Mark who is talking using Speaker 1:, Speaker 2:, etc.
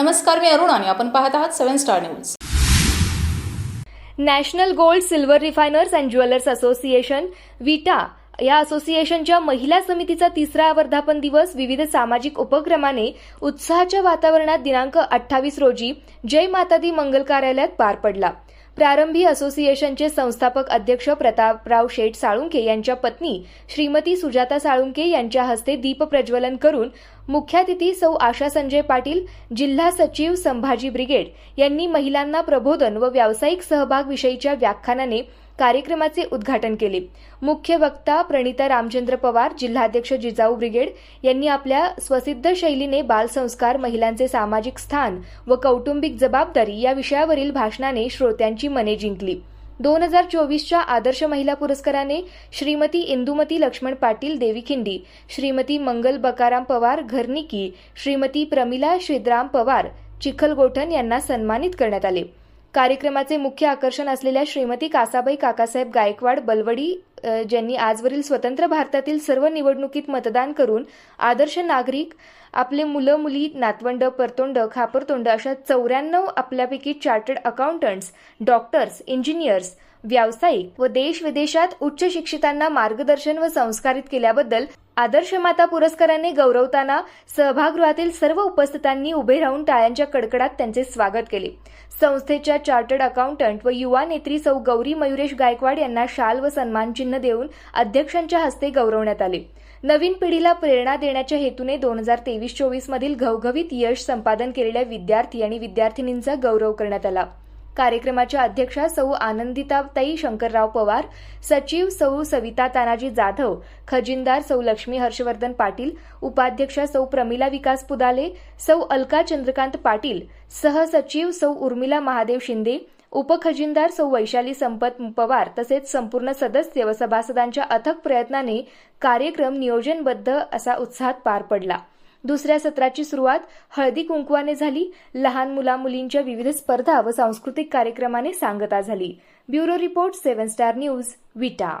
Speaker 1: नमस्कार मी अरुण आणि आपण पाहत आहात seven star news.
Speaker 2: National gold silver refiners and jewellers association Vita या असोसिएशनच्या महिला समितीचा तिसरा वर्धापन दिवस विविध सामाजिक उपक्रमाने उत्साहाच्या वातावरणात दिनांक अठ्ठावीस रोजी जय माता दी मंगल कार्यालयात पार पडला. प्रारंभी असोसिएशनचे संस्थापक अध्यक्ष प्रतापराव शेठ साळुंके यांच्या पत्नी श्रीमती सुजाता साळुंके यांच्या हस्ते दीपप्रज्वलन करून मुख्यातिथी सौ आशा संजय पाटील जिल्हा सचिव संभाजी ब्रिगेड यांनी महिलांना प्रबोधन व व्यावसायिक सहभाग विषयीच्या व्याख्यानाने कार्यक्रमाचे उद्घाटन केले. मुख्य वक्ता प्रणिता रामचंद्र पवार जिल्हाध्यक्ष जिजाऊ ब्रिगेड यांनी आपल्या स्वसिद्ध शैलीने बालसंस्कार महिलांचे सामाजिक स्थान व कौटुंबिक जबाबदारी या विषयावरील भाषणाने श्रोत्यांची मने जिंकली. दोन हजार चोवीसच्या आदर्श महिला पुरस्काराने श्रीमती इंदुमती लक्ष्मण पाटील देवीखिंडी श्रीमती मंगल बकाराम पवार घरनिकी श्रीमती प्रमिला श्रीद्राम पवार चिखलगोठण यांना सन्मानित करण्यात आले. कार्यक्रमाचे मुख्य आकर्षण असलेल्या श्रीमती कासाबाई काकासाहेब गायकवाड बलवडी ज्यांनी आजवरील स्वतंत्र भारतातील सर्व निवडणुकीत मतदान करून आदर्श नागरिक आपले मुलं मुली नातवंड परतोंड खापरतोंड अशा चौऱ्याण्णव आपल्यापैकी चार्टर्ड अकाउंटंट्स डॉक्टर्स इंजिनियर्स व्यावसायिक व देश विदेशात उच्च शिक्षितांना मार्गदर्शन व संस्कारित केल्याबद्दल आदर्श माता पुरस्काराने गौरवताना सभागृहातील सर्व उपस्थितांनी उभे राहून टाळ्यांच्या कडकडात त्यांचे स्वागत केले. संस्थेच्या चार्टर्ड अकाउंटंट व युवा नेत्री सौ गौरी मयुरेश गायकवाड यांना शाल व सन्मानचिन्ह देऊन अध्यक्षांच्या हस्ते गौरवण्यात आले. नवीन पिढीला प्रेरणा देण्याच्या हेतूने दोन हजार तेवीस चोवीस मधील घवघवीत यश संपादन केलेल्या विद्यार्थी आणि विद्यार्थिनींचा गौरव करण्यात आला. कार्यक्रमाच्या अध्यक्षा सौ आनंदिताताई शंकरराव पवार सचिव सौ सविता तानाजी जाधव खजिनदार सौ लक्ष्मी हर्षवर्धन पाटील उपाध्यक्षा सौ प्रमिला विकास पुदाले सौ अलका चंद्रकांत पाटील सहसचिव सौ उर्मिला महादेव शिंदे उपखजिनदार सौ वैशाली संपत पवार तसेच संपूर्ण सदस्य व सभासदांच्या अथक प्रयत्नाने कार्यक्रम नियोजनबद्ध असा उत्साहात पार पडला. दुसऱ्या सत्राची सुरुवात हळदी कुंकवाने झाली. लहान मुला मुलींच्या विविध स्पर्धा व सांस्कृतिक कार्यक्रमाने सांगता झाली. Bureau report seven star news Vita.